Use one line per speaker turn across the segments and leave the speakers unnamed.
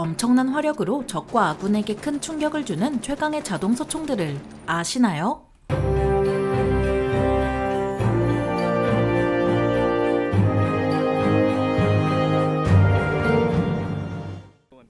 엄청난 화력으로 적과 아군에게 큰 충격을 주는 최강의 자동 소총들을 아시나요?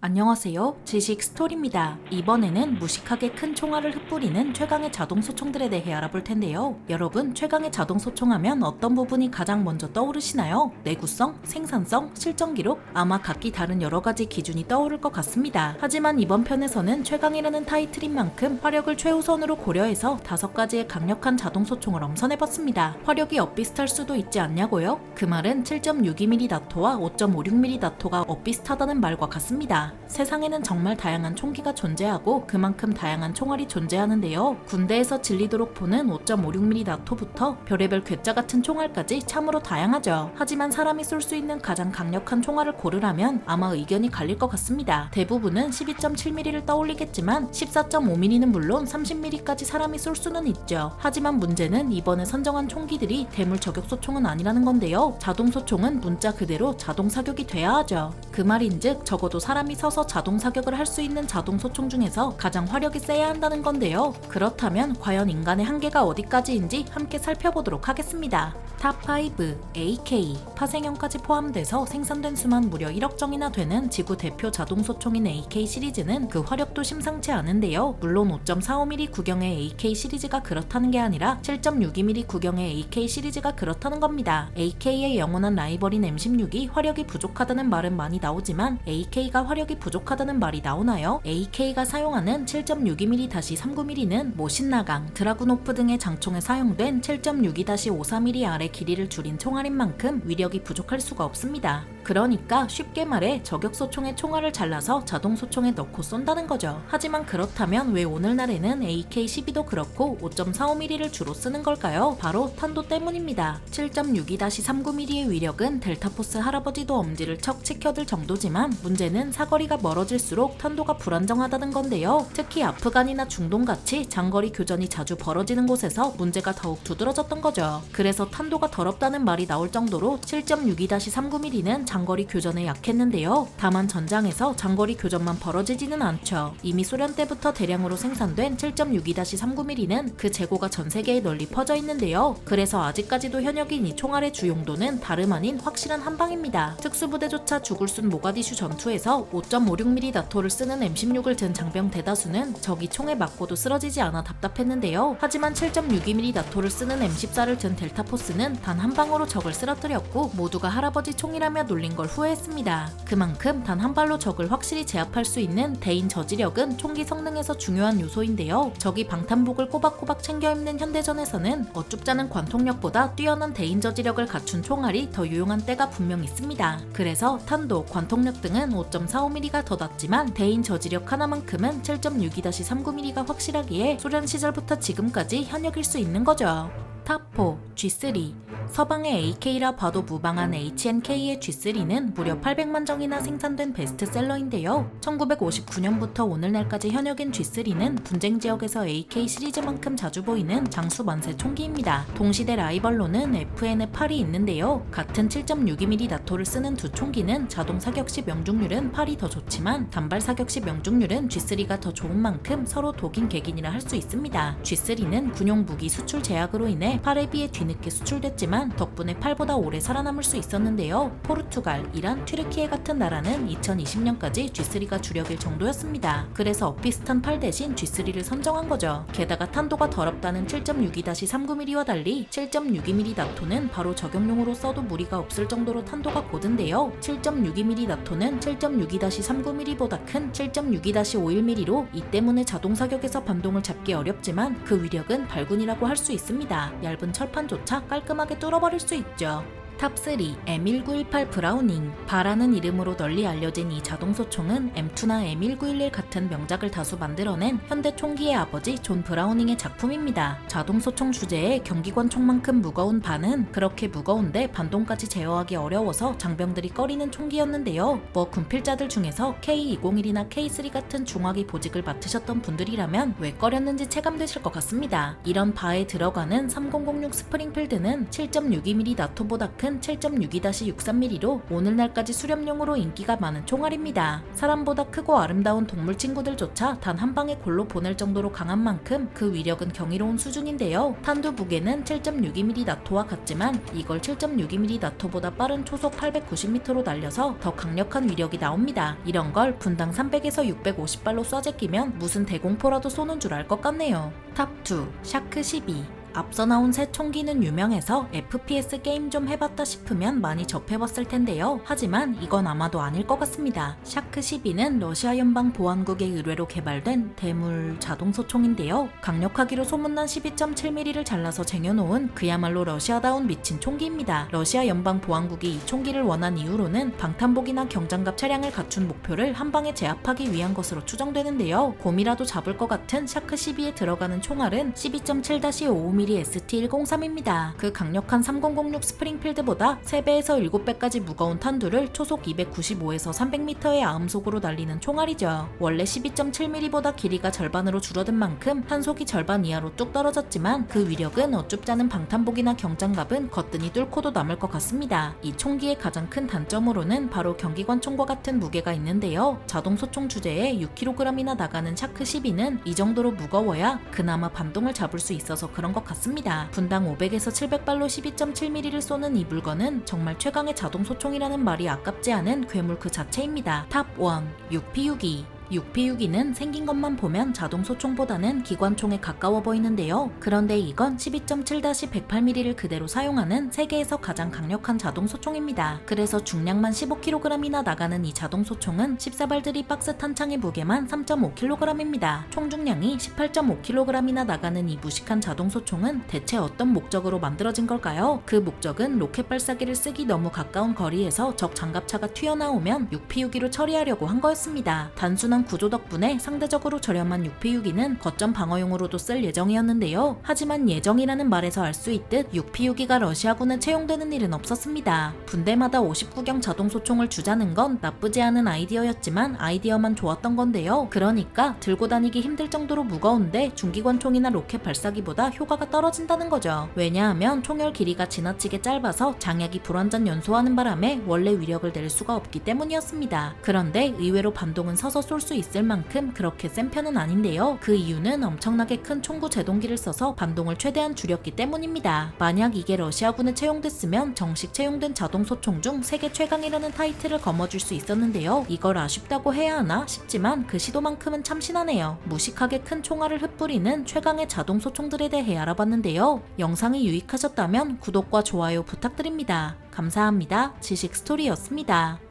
안녕하세요. 지식 스토리입니다. 이번에는 무식하게 큰 총알을 흩뿌리는 최강의 자동 소총들에 대해 알아볼 텐데요. 여러분, 최강의 자동 소총하면 어떤 부분이 가장 먼저 떠오르시나요? 내구성, 생산성, 실전 기록, 아마 각기 다른 여러 가지 기준이 떠오를 것 같습니다. 하지만 이번 편에서는 최강이라는 타이틀인 만큼 화력을 최우선으로 고려해서 다섯 가지의 강력한 자동 소총을 엄선해봤습니다. 화력이 엇비슷할 수도 있지 않냐고요? 그 말은 7.62mm 나토와 5.56mm 나토가 엇비슷하다는 말과 같습니다. 세상에는 정말 다양한 총기가 존재하고 그만큼 다양한 총알이 존재하는데요. 군대에서 질리도록 보는 5.56mm 나토부터 별의별 괴짜 같은 총알까지 참으로 다양하죠. 하지만 사람이 쏠 수 있는 가장 강력한 총알을 고르라면 아마 의견이 갈릴 것 같습니다. 대부분은 12.7mm를 떠올리겠지만 14.5mm는 물론 30mm까지 사람이 쏠 수는 있죠. 하지만 문제는 이번에 선정한 총기들이 대물 저격소 총은 아니라는 건데요. 자동 소총은 문자 그대로 자동 사격이 돼야 하죠. 그 말인즉 적어도 사람이 서서 자동 사격을 할 수 있는 자동 소총 중에서 가장 화력이 세야 한다는 건데요. 그렇다면 과연 인간의 한계가 어디까지인지 함께 살펴보도록 하겠습니다. 탑5 AK 파생형까지 포함돼서 생산된 수만 무려 1억 정이나 되는 지구 대표 자동 소총인 AK 시리즈는 그 화력도 심상치 않은데요. 물론 5.45mm 구경의 AK 시리즈가 그렇다는 게 아니라 7.62mm 구경의 AK 시리즈가 그렇다는 겁니다. AK의 영원한 라이벌인 M16이 화력이 부족하다는 말은 많이 나오지만 AK가 화력이 부족하다는 말이 나오나요? AK가 사용하는 7.62mm-39mm는 모신나강, 드라구노프 등의 장총에 사용된 7.62-54mm 아래 길이를 줄인 총알인 만큼 위력이 부족할 수가 없습니다. 그러니까 쉽게 말해 저격소총의 총알을 잘라서 자동소총에 넣고 쏜다는 거죠. 하지만 그렇다면 왜 오늘날에는 AK-12도 그렇고 5.45mm를 주로 쓰는 걸까요? 바로 탄도 때문입니다. 7.62-39mm의 위력은 델타포스 할아버지도 엄지를 척 치켜들 정도지만 문제는 사거리가 멀어질수록 탄도가 불안정하다는 건데요. 특히 아프간이나 중동같이 장거리 교전이 자주 벌어지는 곳에서 문제가 더욱 두드러졌던 거죠. 그래서 탄도가 더럽다는 말이 나올 정도로 7.62-39mm는 장 거리 교전에 약했는데요. 다만 전장에서 장거리 교전만 벌어지지는 않죠. 이미 소련 때부터 대량으로 생산된 7.62-39mm는 그 재고가 전 세계에 널리 퍼져 있는데요. 그래서 아직까지도 현역인 이 총알의 주용도는 다름 아닌 확실한 한방입니다. 특수부대조차 죽을 순 모가디슈 전투에서 5.56mm 나토를 쓰는 M16을 든 장병 대다수는 적이 총에 맞고도 쓰러지지 않아 답답했는데요. 하지만 7.62mm 나토를 쓰는 M14를 든 델타포스는 단 한 방으로 적을 쓰러뜨렸고 모두가 할아버지 총이라며 놀린 걸 후회했습니다. 그만큼 단 한 발로 적을 확실히 제압할 수 있는 대인 저지력은 총기 성능에서 중요한 요소인데요. 적이 방탄복을 꼬박꼬박 챙겨 입는 현대전에서는 어쭙잖은 관통력보다 뛰어난 대인 저지력을 갖춘 총알이 더 유용한 때가 분명 있습니다. 그래서 탄도, 관통력 등은 5.45mm가 더 낫지만 대인 저지력 하나만큼은 7.62-39mm가 확실하기에 소련 시절부터 지금까지 현역일 수 있는 거죠. 탑4 G3 서방의 AK라 봐도 무방한 HNK의 G3는 무려 800만 정이나 생산된 베스트셀러인데요. 1959년부터 오늘날까지 현역인 G3는 분쟁 지역에서 AK 시리즈만큼 자주 보이는 장수 만세 총기입니다. 동시대 라이벌로는 FN의 8이 있는데요. 같은 7.62mm 나토를 쓰는 두 총기는 자동 사격 시 명중률은 8이 더 좋지만 단발 사격 시 명중률은 G3가 더 좋은 만큼 서로 독인 객인이라 할 수 있습니다. G3는 군용 무기 수출 제약으로 인해 8에 비해 뒤늦게 수출됐지만 덕분에 8보다 오래 살아남을 수 있었는데요. 포르투갈, 이란, 튀르키예 같은 나라는 2020년까지 G3가 주력일 정도였습니다. 그래서 엇비슷한 8 대신 G3를 선정한 거죠. 게다가 탄도가 더럽다는 7.62-39mm와 달리 7.62mm 나토는 바로 적용용으로 써도 무리가 없을 정도로 탄도가 고든데요. 7.62mm 나토는 7.62-39mm보다 큰 7.62-51mm로 이 때문에 자동 사격에서 반동을 잡기 어렵지만 그 위력은 발군이라고 할 수 있습니다. 얇은 철판조차 깔끔하게 뚫 어버릴 수 있죠. 탑3 M1918 브라우닝 바라는 이름으로 널리 알려진 이 자동소총은 M2나 M1911 같은 명작을 다수 만들어낸 현대 총기의 아버지 존 브라우닝의 작품입니다. 자동소총 주제에 경기관 총만큼 무거운 반은 그렇게 무거운데 반동까지 제어하기 어려워서 장병들이 꺼리는 총기였는데요. 뭐 군필자들 중에서 K201이나 K3 같은 중화기 보직을 맡으셨던 분들이라면 왜 꺼렸는지 체감되실 것 같습니다. 이런 바에 들어가는 3006 스프링필드는 7.62mm 나토보다 큰큰 7.62-63mm로 오늘날까지 수렴용으로 인기가 많은 총알입니다. 사람보다 크고 아름다운 동물 친구들조차 단 한 방에 골로 보낼 정도로 강한 만큼 그 위력은 경이로운 수준인데요. 탄두 무게는 7.62mm 나토와 같지만 이걸 7.62mm 나토보다 빠른 초속 890m로 날려서 더 강력한 위력이 나옵니다. 이런 걸 분당 300에서 650발로 쏴제끼면 무슨 대공포라도 쏘는 줄 알 것 같네요. 탑2 샤크 12 앞서 나온 새 총기는 유명해서 FPS 게임 좀 해봤다 싶으면 많이 접해봤을 텐데요. 하지만 이건 아마도 아닐 것 같습니다. 샤크 12는 러시아 연방 보안국의 의뢰로 개발된 대물 자동소총인데요. 강력하기로 소문난 12.7mm를 잘라서 쟁여놓은 그야말로 러시아다운 미친 총기입니다. 러시아 연방 보안국이 이 총기를 원한 이유로는 방탄복이나 경장갑 차량을 갖춘 목표를 한 방에 제압하기 위한 것으로 추정되는데요. 곰이라도 잡을 것 같은 샤크 12에 들어가는 총알은 12.7-5mm ST103입니다. 그 강력한 3006 스프링필드보다 3배에서 7배까지 무거운 탄두를 초속 295에서 300m의 아음속으로 날리는 총알이죠. 원래 12.7mm보다 길이가 절반으로 줄어든 만큼 탄속이 절반 이하로 뚝 떨어졌지만 그 위력은 어쭙지 않은 방탄복이나 경장갑은 거뜬히 뚫고도 남을 것 같습니다. 이 총기의 가장 큰 단점으로는 바로 경기관 총과 같은 무게가 있는데요. 자동 소총 주제에 6kg이나 나가는 샤크 12는 이 정도로 무거워야 그나마 반동을 잡을 수 있어서 그런 것 같습니다. 분당 500에서 700발로 12.7mm를 쏘는 이 물건은 정말 최강의 자동 소총이라는 말이 아깝지 않은 괴물 그 자체입니다. 탑1 6P62 6P62는 생긴 것만 보면 자동 소총보다는 기관총에 가까워 보이는데요. 그런데 이건 12.7-108mm를 그대로 사용하는 세계에서 가장 강력한 자동 소총입니다. 그래서 중량만 15kg이나 나가는 이 자동 소총은 14발들이 박스 탄창의 무게만 3.5kg입니다. 총 중량이 18.5kg이나 나가는 이 무식한 자동 소총은 대체 어떤 목적으로 만들어진 걸까요? 그 목적은 로켓 발사기를 쓰기 너무 가까운 거리에서 적 장갑차가 튀어나오면 6P62로 처리하려고 한 거였습니다. 단순한 구조 덕분에 상대적으로 저렴한 6P62는 거점 방어용으로도 쓸 예정이었는데요. 하지만 예정이라는 말에서 알 수 있듯 6P62가 러시아군에 채용되는 일은 없었습니다. 분대마다 59경 자동 소총을 주자는 건 나쁘지 않은 아이디어였지만 아이디어만 좋았던 건데요. 그러니까 들고 다니기 힘들 정도로 무거운데 중기관총이나 로켓 발사기보다 효과가 떨어진다는 거죠. 왜냐하면 총열 길이가 지나치게 짧아서 장약이 불완전 연소하는 바람에 원래 위력을 낼 수가 없기 때문이었습니다. 그런데 의외로 반동은 서서 쏠수 있을 만큼 그렇게 센 편은 아닌데요. 그 이유는 엄청나게 큰 총구 제동기를 써서 반동을 최대한 줄였기 때문입니다. 만약 이게 러시아군에 채용됐으면 정식 채용된 자동 소총 중 세계 최강이라는 타이틀을 거머쥘 수 있었는데요. 이걸 아쉽다고 해야 하나 싶지만 그 시도만큼은 참신하네요. 무식하게 큰 총알을 흩뿌리는 최강의 자동 소총들에 대해 알아봤는데요. 영상이 유익하셨다면 구독과 좋아요 부탁드립니다. 감사합니다. 지식 스토리였습니다.